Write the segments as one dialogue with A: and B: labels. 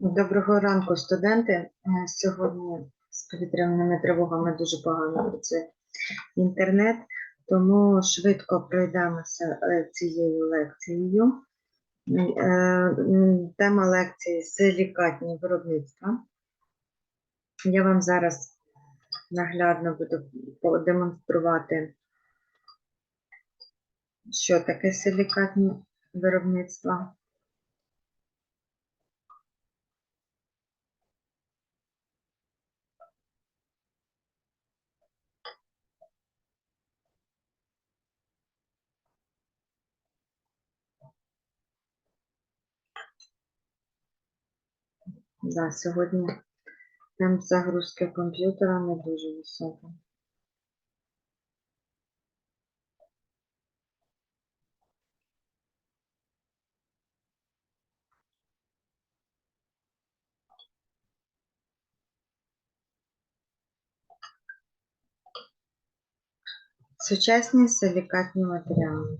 A: Доброго ранку, студенти. Е, Сьогодні з повітряними тривогами дуже погано працює інтернет, тому швидко пройдемося е, цією лекцією. Е, Тема лекції силікатні виробництва. Я вам зараз наглядно буду продемонструвати, що таке силікатні виробництва. Да, сьогодні темп загрузки комп'ютера не дуже високий. Сучасні силікатні матеріали.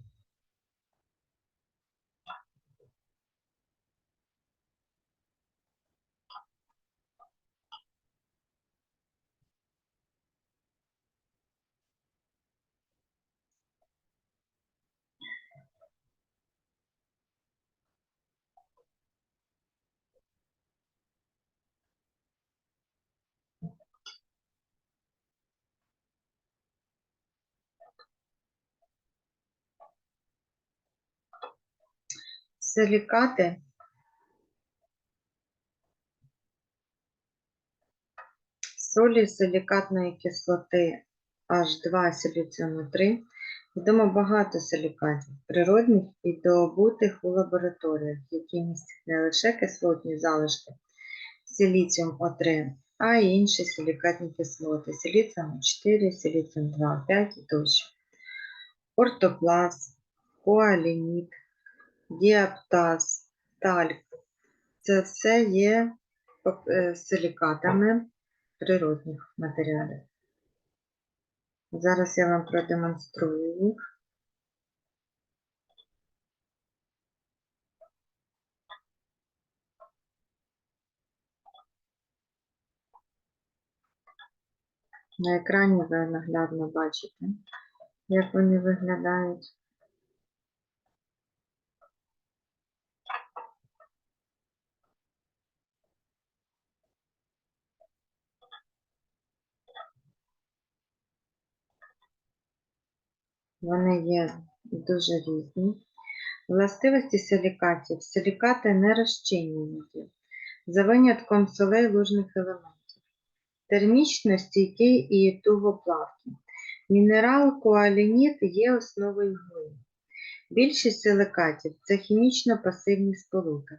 A: Силікати солі силікатної кислоти H2 силіціуму 3 відомо багато силікатів, природних і добутих у лабораторіях, які містять не лише кислотні залишки силіціум О3, а й інші силікатні кислоти силіціум 4, силіціум 2, 5 і тощо. Ортоплаз, коалініт, діаптаз, тальк. Це все є е, силікатами природних матеріалів. Зараз я вам продемонструю їх. На екрані ви наглядно бачите, як вони виглядають. Вони є дуже різні. Властивості силікатів. Силікати не розчинюють, за винятком солей лужних елементів. Термічно стійкий і тугоплавкий. Мінерал коалініт є основою глини. Більшість силикатів це хімічно пасивні сполуки.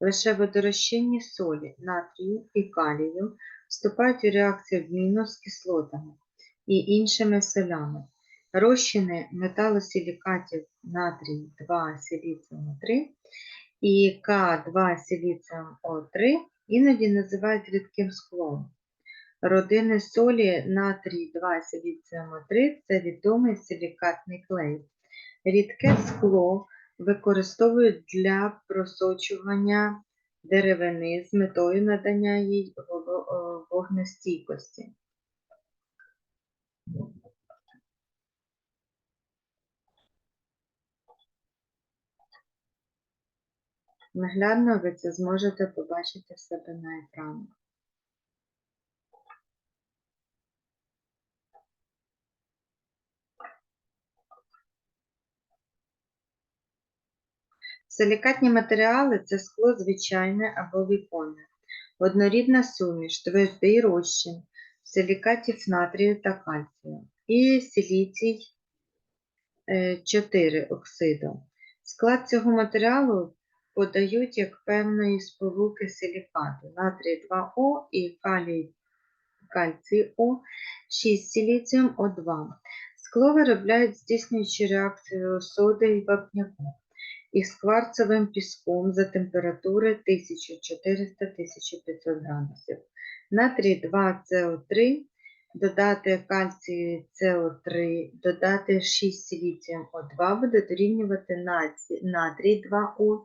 A: Лише водорозчинні солі натрію і калію вступають у реакцію обміну з кислотами і іншими солями. Розчини металосилікатів натрій 2 силіціум 3 і К2 силіціум О3 іноді називають рідким склом. Родини солі натрій 2 силіціум 3 це відомий силікатний клей. Рідке скло використовують для просочування деревини з метою надання їй вогнестійкості. Наглядно ви це зможете побачити в себе на екрані. Силікатні матеріали це скло звичайне або віконне, однорідна суміш, твердий розчин силікатів натрію та кальцію і силіцій 4 оксиду. Склад цього матеріалу подають як певної сполуки силікату натрій 2О і калій кальцій О, 6 силіціум О2. Скло виробляють здійснюючи реакцію соди і вапняку із кварцевим піском за температури 1400-1500 градусів. Натрій 2СО3, додати кальцій СО3, додати 6 силіціум О2 буде дорівнювати натрій 2О,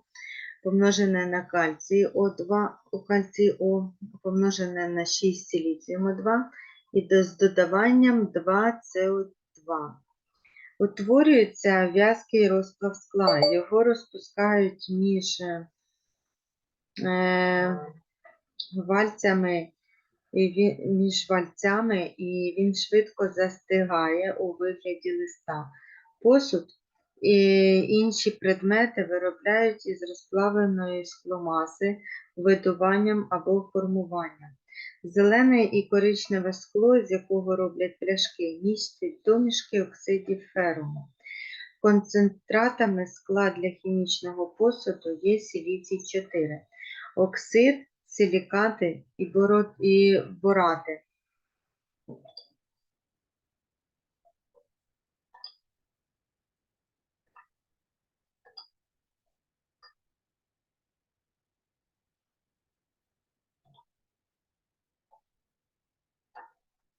A: помножене на кальцій О2, у кальцій О, помножене на 6 силіціум О2 і з додаванням 2 СО2. Утворюється в'язкий розплав скла. Його розпускають між е, вальцями і він, між вальцями, і він швидко застигає у вигляді листа. Посуд інші предмети виробляють із розплавленої скломаси видуванням або формуванням. Зелене і коричневе скло, з якого роблять пляшки, містять домішки оксидів феруму. Концентратами скла для хімічного посуду є силіцій 4, оксид, силікати і борати.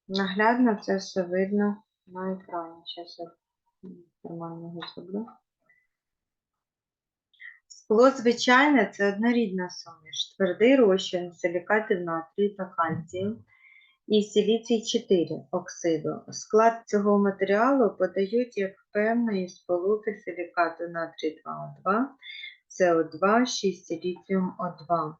A: Наглядно це все видно на екрані. Зараз я нормально його зроблю. Скло звичайне це однорідна суміш, твердий розчин силікатів натрію та кальцію і силіцій 4 оксиду. Склад цього матеріалу подають як певної сполуки силікату натрій 2О2, СО2, 6 силіціум О2.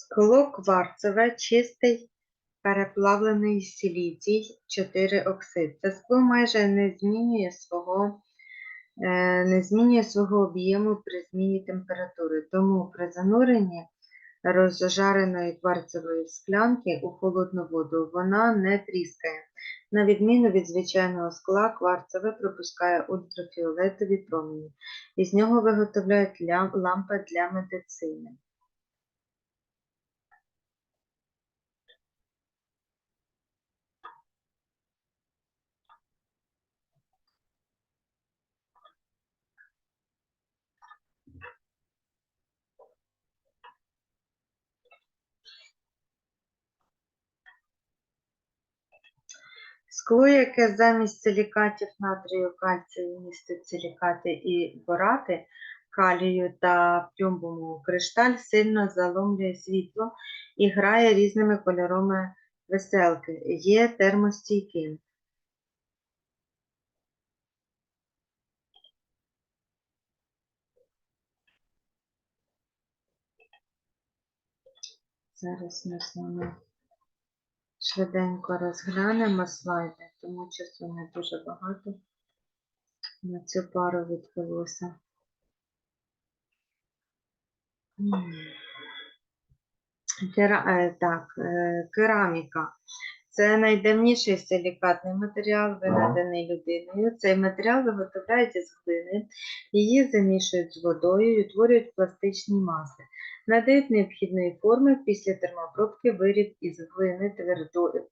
A: Скло кварцеве, чистий переплавлений силіцій 4 оксид. Це скло майже не змінює свого, е, не змінює свого об'єму при зміні температури. Тому при зануренні розжареної кварцевої склянки у холодну воду вона не тріскає. На відміну від звичайного скла, кварцеве пропускає ультрафіолетові промені. Із нього виготовляють лампи для медицини. Скло, яке замість силікатів натрію, кальцію містить силікати і борати, калію та плюмбуму, кришталь сильно заломлює світло і грає різними кольорами веселки. Є термостійким. Зараз ми з вами швиденько розглянемо слайди, тому часу не дуже багато на цю пару відбулося. Кера... е, Так, е, кераміка. Це найдавніший силікатний матеріал, винайдений людиною. Цей матеріал виготовляється з глини, її замішують з водою і утворюють пластичні маси. Надають необхідної форми після термообробки виріб із глини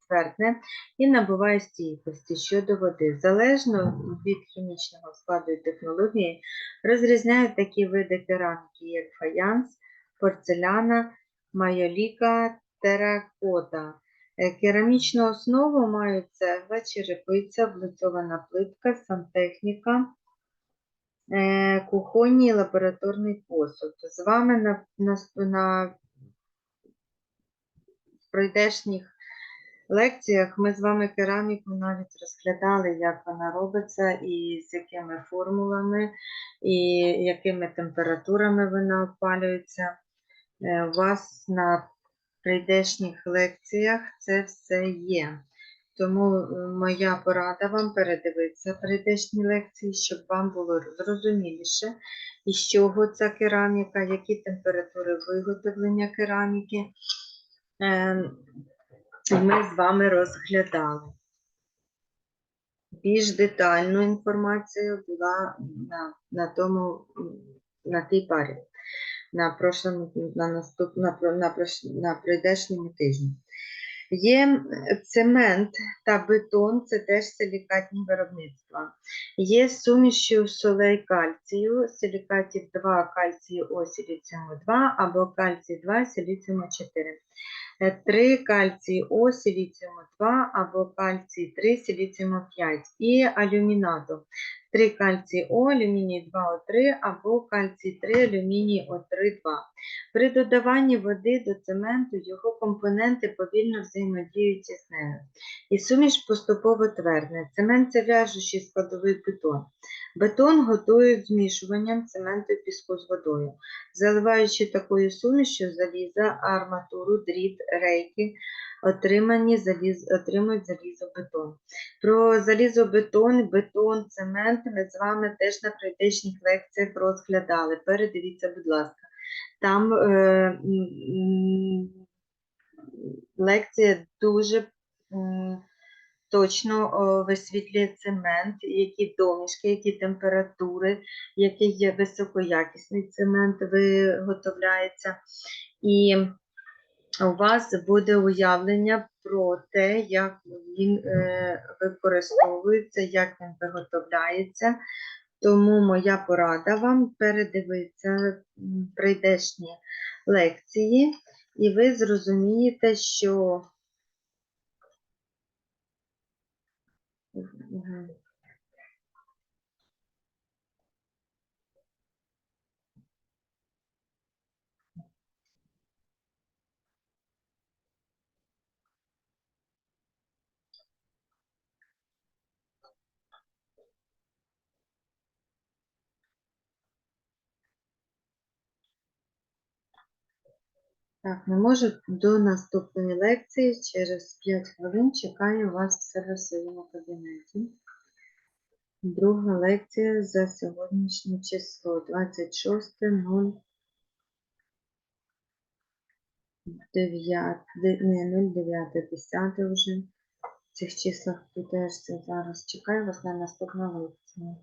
A: твердне і набуває стійкості щодо води. Залежно від хімічного складу і технології розрізняють такі види кераміки, як фаянс, порцеляна, майоліка, теракота. Е, Керамічну основу мають цегла, черепиця, облицьована плитка, сантехніка, кухонний лабораторний посуд. З вами на, на, на пройдешніх лекціях ми з вами кераміку навіть розглядали, як вона робиться, і з якими формулами, і якими температурами вона опалюється. Е, У вас на прийдешніх лекціях це все є. Тому е, моя порада вам передивитися прийдешні лекції, щоб вам було зрозуміліше, із чого ця кераміка, які температури виготовлення кераміки. Е, Ми з вами розглядали. Більш детальну інформацію була на, на тому, на тій парі на прошлому, на наступ, на, про- на, на прийдешньому тижні. Є цемент та бетон, це теж силікатні виробництва. Є сумішю солей кальцію, силікатів 2, кальцію осіліціуму силіціуму 2 або кальцій 2, силіціуму 4. 3 кальцій О, силіціуму 2 або кальцій 3, силіціуму 5 і алюмінату. 3 кальцій О, алюміній 2О3 або кальцій 3, алюміній О3, 2. При додаванні води до цементу його компоненти повільно взаємодіють із нею. І суміш поступово твердне. Цемент це в'яжучий складовий бетон. Бетон готують змішуванням цементу і піску з водою, заливаючи такою сумішю заліза, арматуру, дріт, рейки, отримані заліз, отримують залізобетон. Про залізобетон, бетон, цемент ми з вами теж на прийдешніх лекціях розглядали. Передивіться, будь ласка. Там е, лекція дуже м, точно висвітлює цемент, які домішки, які температури, який є високоякісний цемент виготовляється. І у вас буде уявлення про те, як він е, використовується, як він виготовляється. Тому моя порада вам передивитися прийдешні лекції, і ви зрозумієте, що Mm-hmm. Так, не можу до наступної лекції. Через 5 хвилин чекаю вас в себе в своєму кабінеті. Друга лекція за сьогоднішнє число 26.09. Не 09, 10 вже. В цих числах теж зараз. Чекаю вас на наступну лекцію.